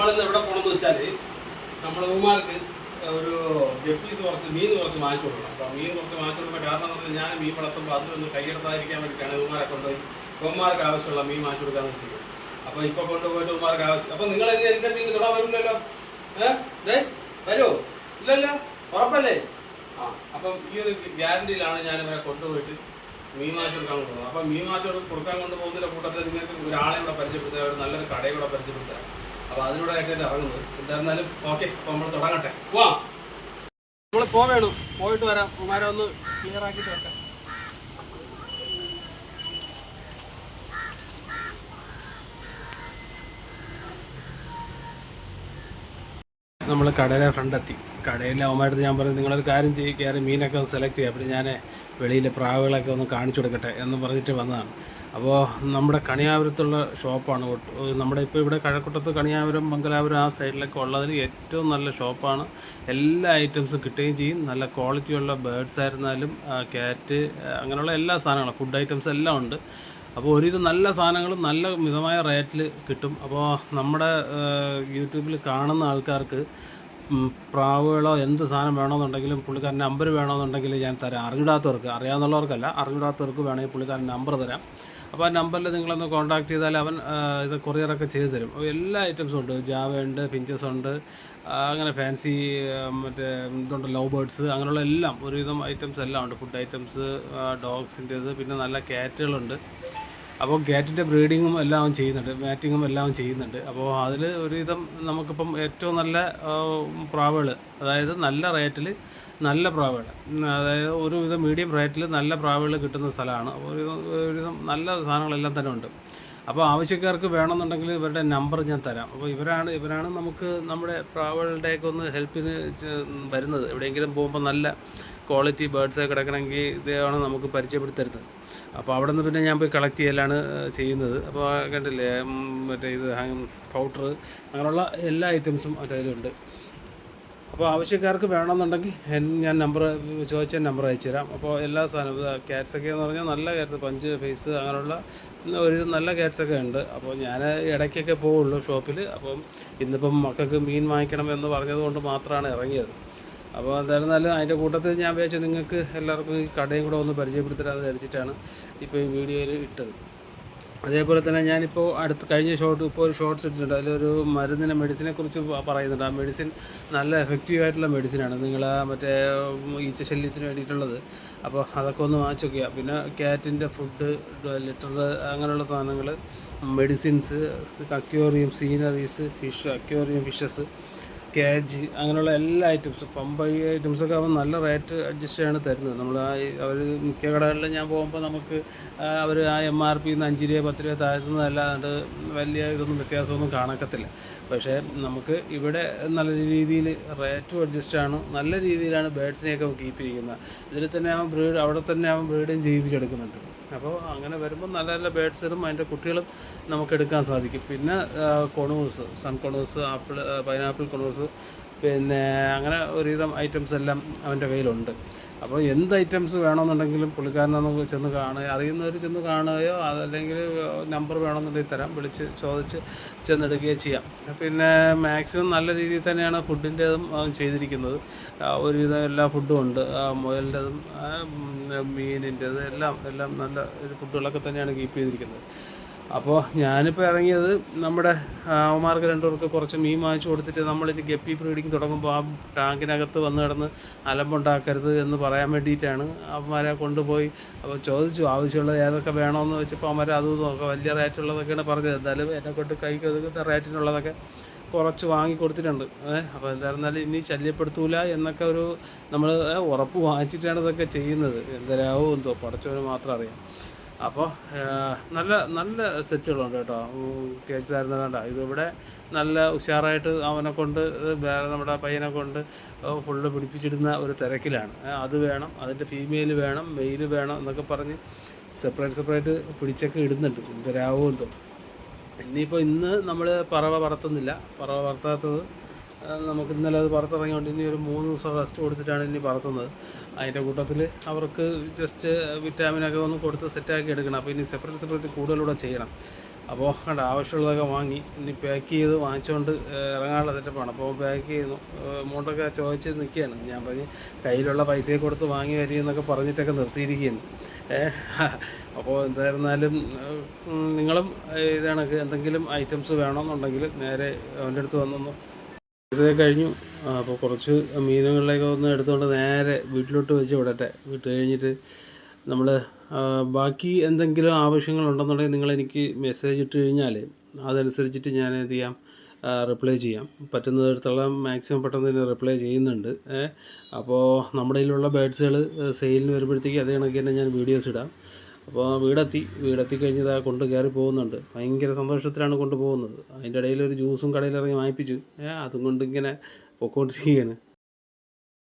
നമ്മളിന്ന് എവിടെ പോകണമെന്ന് വെച്ചാൽ നമ്മൾ ഉമാർക്ക് ഒരു ഗപ്പീസ് കുറച്ച് മീൻ കുറച്ച് വാങ്ങിച്ചു കൊടുക്കണം. അപ്പോൾ മീൻ കുറച്ച് വാങ്ങിച്ചു കൊടുക്കാൻ കാരണം എന്ന് പറഞ്ഞാൽ ഞാൻ മീൻ വളർത്തുമ്പോൾ അതിലൊന്ന് കൈയെടുത്താതിരിക്കാൻ വേണ്ടിയിട്ടാണ് ഉമ്മാരെ കൊണ്ടുപോയി ഉമ്മമാർക്ക് ആവശ്യമുള്ള മീൻ വാങ്ങിച്ചു കൊടുക്കാമെന്ന് വെച്ചത് അപ്പോൾ ഇപ്പോൾ കൊണ്ടുപോയിട്ട് ഉമ്മമാർക്ക് ആവശ്യം അപ്പോൾ നിങ്ങൾ എന്റെ മീൻ തൊടാൻ വരില്ലല്ലോ ഏഹ് വരുമോ ഇല്ലല്ലോ ഉറപ്പല്ലേ? ആ അപ്പം ഈ ഒരു ഗ്യാരണ്ടിയിലാണ് ഞാൻ ഇവരെ കൊണ്ടുപോയിട്ട് മീൻ മാച്ച് കൊടുക്കാൻ കൊണ്ടുപോകുന്നത്. അപ്പം മീൻ മാച്ച് കൊടുക്കാൻ കൊണ്ടുപോകുന്നതിന്റെ കൂട്ടത്തിൽ നിങ്ങൾക്ക് ഒരാളെ ഇവിടെ പരിചയപ്പെടുത്തുക ഒരു നല്ലൊരു കടയെ കൂടെ പരിചയപ്പെടുത്തുക അപ്പോൾ അതിലൂടെ ആയിട്ട് ഇറങ്ങുന്നത് എന്തായിരുന്നാലും ഓക്കെ അപ്പോൾ നമ്മൾ തുടങ്ങട്ടെ. പോവാ നമ്മൾ പോവേണു. പോയിട്ട് വരാം. ഉമാരെ ഒന്ന് ക്ലിയർ ആക്കിയിട്ട് വരട്ടെ. നമ്മൾ കടയിലെ ഫ്രണ്ടെത്തി കടയിലെ അവന്മാരടുത്ത് ഞാൻ പറഞ്ഞു നിങ്ങളൊരു കാര്യം ചെയ്യും കയറി മീനൊക്കെ ഒന്ന് സെലക്ട് ചെയ്യുക അപ്പോൾ ഞാൻ വെളിയിലെ പ്രാവുകളൊക്കെ ഒന്ന് കാണിച്ചു കൊടുക്കട്ടെ എന്ന് പറഞ്ഞിട്ട് വന്നതാണ്. അപ്പോൾ നമ്മുടെ കണിയാപുരത്തുള്ള ഷോപ്പാണ് നമ്മുടെ ഇപ്പോൾ ഇവിടെ കഴക്കൂട്ടത്ത് കണിയാപുരം മംഗലാപുരം ആ സൈഡിലൊക്കെ ഉള്ളതിൽ ഏറ്റവും നല്ല ഷോപ്പാണ് എല്ലാ ഐറ്റംസും കിട്ടുകയും ചെയ്യും. നല്ല ക്വാളിറ്റിയുള്ള ബേഡ്സ് ആയിരുന്നാലും ക്യാറ്റ് അങ്ങനെയുള്ള എല്ലാ സാധനങ്ങളും ഫുഡ് ഐറ്റംസ് എല്ലാം ഉണ്ട്. അപ്പോൾ ഒരുവിധം നല്ല സാധനങ്ങളും നല്ല മിതമായ റേറ്റിൽ കിട്ടും. അപ്പോൾ നമ്മുടെ യൂട്യൂബിൽ കാണുന്ന ആൾക്കാർക്ക് പ്രാവുകളോ എന്ത് സാധനം വേണമെന്നുണ്ടെങ്കിലും പുള്ളിക്കാരൻ നമ്പർ വേണമെന്നുണ്ടെങ്കിൽ ഞാൻ തരാം. അറിഞ്ഞിടാത്തവർക്ക് അറിയാവുന്നവർക്കല്ല അറിഞ്ഞിടാത്തവർക്ക് വേണമെങ്കിൽ പുള്ളിക്കാരൻ നമ്പർ തരാം. അപ്പോൾ ആ നമ്പറിൽ നിങ്ങളൊന്ന് കോൺടാക്ട് ചെയ്താൽ അവൻ ഇത് കൊറിയറൊക്കെ ചെയ്തു തരും. എല്ലാ ഐറ്റംസും ഉണ്ട്. ജാവ ഉണ്ട് പിഞ്ചസ് ഉണ്ട് അങ്ങനെ ഫാൻസി മറ്റേ ഇതുണ്ട് ലവ് ബേർഡ്സ് അങ്ങനെയുള്ള എല്ലാം ഒരുവിധം ഐറ്റംസ് എല്ലാം ഉണ്ട്. ഫുഡ് ഐറ്റംസ് ഡോഗ്സിന്റേത് പിന്നെ നല്ല ക്യാറ്റുകളുണ്ട് അപ്പോൾ ഗാറ്റിന്റെ ബ്രീഡിങ്ങും എല്ലാം ചെയ്യുന്നുണ്ട് മാറ്റിങ്ങും എല്ലാം ചെയ്യുന്നുണ്ട്. അപ്പോൾ അതിൽ ഒരുവിധം നമുക്കിപ്പം ഏറ്റവും നല്ല പ്രാവുകൾ അതായത് നല്ല റേറ്റിൽ നല്ല പ്രാവുകൾ അതായത് ഒരുവിധം മീഡിയം റേറ്റിൽ നല്ല പ്രാവുകൾ കിട്ടുന്ന സ്ഥലമാണ്. ഒരുവിധം നല്ല സാധനങ്ങളെല്ലാം തന്നെ ഉണ്ട്. അപ്പോൾ ആവശ്യക്കാർക്ക് വേണമെന്നുണ്ടെങ്കിൽ ഇവരുടെ നമ്പർ ഞാൻ തരാം. അപ്പോൾ ഇവരാണ് ഇവരാണ് നമുക്ക് നമ്മുടെ ട്രാവലിന്റെയൊക്കെ ഒന്ന് ഹെൽപ്പിന് വരുന്നത്. എവിടെയെങ്കിലും പോകുമ്പോൾ നല്ല ക്വാളിറ്റി ബേർഡ്സ് കിടക്കണമെങ്കിൽ ഇതാണ് നമുക്ക് പരിചയപ്പെടുത്തി തരുന്നത് അപ്പോൾ അവിടെ നിന്ന് പിന്നെ ഞാൻ പോയി കളക്ട് ചെയ്യലാണ് ചെയ്യുന്നത്. അപ്പോൾ കണ്ടില്ലേ മറ്റേ ഇത് പൗഡർ അങ്ങനെയുള്ള എല്ലാ ഐറ്റംസും അതിലുണ്ട് അപ്പോൾ ആവശ്യക്കാർക്ക് വേണമെന്നുണ്ടെങ്കിൽ ഞാൻ നമ്പർ ചോദിച്ച നമ്പർ അയച്ചു തരാം. അപ്പോൾ എല്ലാ സാധനവും ക്യാറ്റ്സൊക്കെ എന്ന് പറഞ്ഞാൽ നല്ല ക്യാറ്റ്സ് പഞ്ച് ഫേസ് അങ്ങനെയുള്ള ഒരു നല്ല ക്യാറ്റ്സൊക്കെ ഉണ്ട്. അപ്പോൾ ഞാൻ ഇടയ്ക്കൊക്കെ പോവുള്ളൂ ഷോപ്പിൽ അപ്പം ഇന്നിപ്പം മക്കൾക്ക് മീൻ വാങ്ങിക്കണം എന്ന് പറഞ്ഞത് കൊണ്ട് മാത്രമാണ് ഇറങ്ങിയത്. അപ്പോൾ എന്തായിരുന്നാലും അതിന്റെ കൂട്ടത്തിൽ ഞാൻ വിചാരിച്ചു നിങ്ങൾക്ക് എല്ലാവർക്കും ഈ കടയും കൂടെ ഒന്ന് പരിചയപ്പെടുത്തരാന്ന് വിചാരിച്ചിട്ടാണ് ഇപ്പോൾ ഈ വീഡിയോയിൽ ഇട്ടത്. അതേപോലെ തന്നെ ഞാനിപ്പോൾ അടുത്ത് കഴിഞ്ഞ ഷോട്ട് ഇപ്പോൾ ഒരു ഷോർട്ട്സ് ഇട്ടിട്ടുണ്ട്. അതിലൊരു മരുന്നിനെ മെഡിസിനെ കുറിച്ച് പറയുന്നുണ്ട്. ആ മെഡിസിൻ നല്ല എഫക്റ്റീവ് ആയിട്ടുള്ള മെഡിസിനാണ് നിങ്ങൾ ആ മറ്റേ ഈച്ച ഈച്ചശല്യത്തിന് വേണ്ടിയിട്ടുള്ളത്. അപ്പോൾ അതൊക്കെ ഒന്ന് വാങ്ങിച്ചു നോക്കുക പിന്നെ ക്യാറ്റിന്റെ ഫുഡ് ലിറ്റർ അങ്ങനെയുള്ള സാധനങ്ങൾ medicines aquarium sceneries fish aquarium fishes cage അങ്ങനെയുള്ള എല്ലാ ഐറ്റംസും പമ്പ ഐറ്റംസൊക്കെ അവൻ നല്ല റേറ്റ് അഡ്ജസ്റ്റ് ചെയ്യാണ് തരുന്നത്. നമ്മൾ ആ അവർ മിക്ക കടകളിൽ ഞാൻ പോകുമ്പോൾ നമുക്ക് അവർ ആ എം ആർ പി നിന്ന് അഞ്ച് രൂപ പത്ത് രൂപ താഴ്ത്തുന്നതല്ലാണ്ട് വലിയ ഇതൊന്നും വ്യത്യാസമൊന്നും കാണക്കത്തില്ല. പക്ഷേ നമുക്ക് ഇവിടെ നല്ല രീതിയിൽ റേറ്റും അഡ്ജസ്റ്റാണ് നല്ല രീതിയിലാണ് ബേഡ്സിനെയൊക്കെ കീപ്പ് ചെയ്യുന്നത് ഇതിൽ തന്നെ അവൻ ബ്രീഡ് അവിടെ തന്നെ അവൻ ബ്രീഡും ചെയ്യിപ്പിച്ചെടുക്കുന്നുണ്ട്. അപ്പോൾ അങ്ങനെ വരുമ്പോൾ നല്ല നല്ല ബേഡ്സിനും അതിന്റെ കുട്ടികളും നമുക്ക് എടുക്കാൻ സാധിക്കും. പിന്നെ conures sun conures apple pineapple conures പിന്നെ അങ്ങനെ ഒരുവിധം ഐറ്റംസ് എല്ലാം അവന്റെ കയ്യിലുണ്ട്. അപ്പോൾ എന്ത് ഐറ്റംസ് വേണമെന്നുണ്ടെങ്കിലും പുള്ളിക്കാരനൊന്ന് ചെന്ന് കാണുക അറിയുന്നവർ ചെന്ന് കാണുകയോ അതല്ലെങ്കിൽ നമ്പർ വേണമെന്നുണ്ടെങ്കിൽ തരാം വിളിച്ച് ചോദിച്ച് ചെന്നെടുക്കുകയോ ചെയ്യാം. പിന്നെ മാക്സിമം നല്ല രീതിയിൽ തന്നെയാണ് ഫുഡിന്റേതും ചെയ്തിരിക്കുന്നത്. ഒരുവിധം എല്ലാ ഫുഡും ഉണ്ട്. മുയലിന്റെതും ഉം, എല്ലാം എല്ലാം നല്ല ഫുഡുകളൊക്കെ തന്നെയാണ് കീപ്പ് ചെയ്തിരിക്കുന്നത്. അപ്പോൾ ഞാനിപ്പോൾ ഇറങ്ങിയത് നമ്മുടെ അവന്മാർക്ക് രണ്ടുപേർക്ക് കുറച്ച് മീൻ വാങ്ങിച്ചു കൊടുത്തിട്ട് നമ്മളിത് ഗപ്പി ബ്രീഡിങ് തുടങ്ങുമ്പോൾ ആ ടാങ്കിനകത്ത് വന്ന് കിടന്ന് അലമ്പുണ്ടാക്കരുത് എന്ന് പറയാൻ വേണ്ടിയിട്ടാണ് അവന്മാരെ കൊണ്ടുപോയി. അപ്പോൾ ചോദിച്ചു ആവശ്യമുള്ളത് ഏതൊക്കെ വേണമെന്ന് വെച്ചപ്പോൾ അവന്മാർ അത് നോക്കാം. വലിയ റേറ്റുള്ളതൊക്കെയാണ് പറഞ്ഞത്. എന്തായാലും എന്നെ കൊണ്ട് കൈക്ക് ഒതുക്കുന്ന റേറ്റിനുള്ളതൊക്കെ കുറച്ച് വാങ്ങി കൊടുത്തിട്ടുണ്ട്. ഏഹ് അപ്പോൾ എന്തായിരുന്നാലും ഇനി ശല്യപ്പെടുത്തൂല എന്നൊക്കെ ഒരു നമ്മൾ ഉറപ്പ് വാങ്ങിച്ചിട്ടാണ് ഇതൊക്കെ ചെയ്യുന്നത്. എന്തരാവോ എന്തോ പഠിച്ചവർ മാത്രം അറിയാം. അപ്പോൾ നല്ല നല്ല സെറ്റുകളുണ്ട് കേട്ടോ. കേസ് ആയിരുന്നതാണ്ട ഇതിവിടെ നല്ല ഉഷാറായിട്ട് അവനെ കൊണ്ട് വേറെ നമ്മുടെ പയ്യനെ കൊണ്ട് ഫുള്ള് പിടിപ്പിച്ചിടുന്ന ഒരു തിരക്കിലാണ്. അത് വേണം അതിന്റെ ഫീമെയിൽ വേണം മെയിൽ വേണം എന്നൊക്കെ പറഞ്ഞ് സെപ്പറേറ്റ് സെപ്പറേറ്റ് പിടിച്ചൊക്കെ ഇടുന്നുണ്ട്. എന്തരാവോ എന്തോ. ഇനിയിപ്പോൾ ഇന്ന് നമ്മൾ പറവ പറത്തുന്നില്ല. പറവ പറത്താത്തത് നമുക്ക് ഇന്നലെ അത് പുറത്തിറങ്ങിയോണ്ട് ഇനി ഒരു മൂന്ന് ദിവസം റെസ്റ്റ് കൊടുത്തിട്ടാണ് ഇനി പറത്തുന്നത്. അതിന്റെ കൂട്ടത്തിൽ അവർക്ക് ജസ്റ്റ് വിറ്റാമിനൊക്കെ ഒന്ന് കൊടുത്ത് സെറ്റാക്കി എടുക്കണം. അപ്പോൾ ഇനി സെപ്പറേറ്റ് സെപ്പറേറ്റ് കൂടുതലൂടെ ചെയ്യണം. അപ്പോൾ കണ്ട ആവശ്യമുള്ളതൊക്കെ വാങ്ങി. ഇനി പാക്ക് ചെയ്ത് വാങ്ങിച്ചുകൊണ്ട് ഇറങ്ങാനുള്ള സെറ്റപ്പാണ് അപ്പോൾ പാക്ക് ചെയ്യുന്നു. എമൗണ്ടൊക്കെ ചോദിച്ച് നിൽക്കുകയാണ് ഞാൻ പറഞ്ഞ് കയ്യിലുള്ള പൈസയെ കൊടുത്ത് വാങ്ങി വരികയെന്നൊക്കെ പറഞ്ഞിട്ടൊക്കെ നിർത്തിയിരിക്കുകയാണ്. അപ്പോൾ എന്തായിരുന്നാലും നിങ്ങളും ഇതാണ്. എന്തെങ്കിലും ഐറ്റംസ് വേണമെന്നുണ്ടെങ്കിൽ നേരെ അവന്റെ അടുത്ത് വന്നൊന്ന് ഇതൊക്കെ കഴിഞ്ഞു. അപ്പോൾ കുറച്ച് മീനുകളിലേക്ക് ഒന്ന് എടുത്തുകൊണ്ട് നേരെ വീട്ടിലോട്ട് വെച്ച് വിടട്ടെ. വിട്ട് കഴിഞ്ഞിട്ട് നമ്മൾ ബാക്കി എന്തെങ്കിലും ആവശ്യങ്ങളുണ്ടെന്നുണ്ടെങ്കിൽ നിങ്ങൾ എനിക്ക് മെസ്സേജ് ഇട്ട് കഴിഞ്ഞാൽ അതനുസരിച്ചിട്ട് ഞാൻ എന്ത് ചെയ്യാം റിപ്ലൈ ചെയ്യാം. പറ്റുന്നിടത്തോളം മാക്സിമം പെട്ടെന്ന് തന്നെ റിപ്ലൈ ചെയ്യുന്നുണ്ട്. അപ്പോൾ നമ്മുടെ കയ്യിലുള്ള ബേഡ്സുകൾ സെയിലിന് വരുമ്പോഴത്തേക്ക് അതേ കണക്ക് തന്നെ ഞാൻ വീഡിയോസ് ഇടാം. അപ്പോൾ വീടെത്തി വീടെത്തി കഴിഞ്ഞത് കൊണ്ട് കയറി പോകുന്നുണ്ട്. ഭയങ്കര സന്തോഷത്തിലാണ് കൊണ്ടുപോകുന്നത് അതിന്റെ ഇടയിൽ ഒരു ജ്യൂസും കടയിൽ ഇറങ്ങി വാങ്ങിപ്പിച്ചു അതും കൊണ്ട് ഇങ്ങനെ പൊക്കോണ്ടിരിക്കുകയാണ്.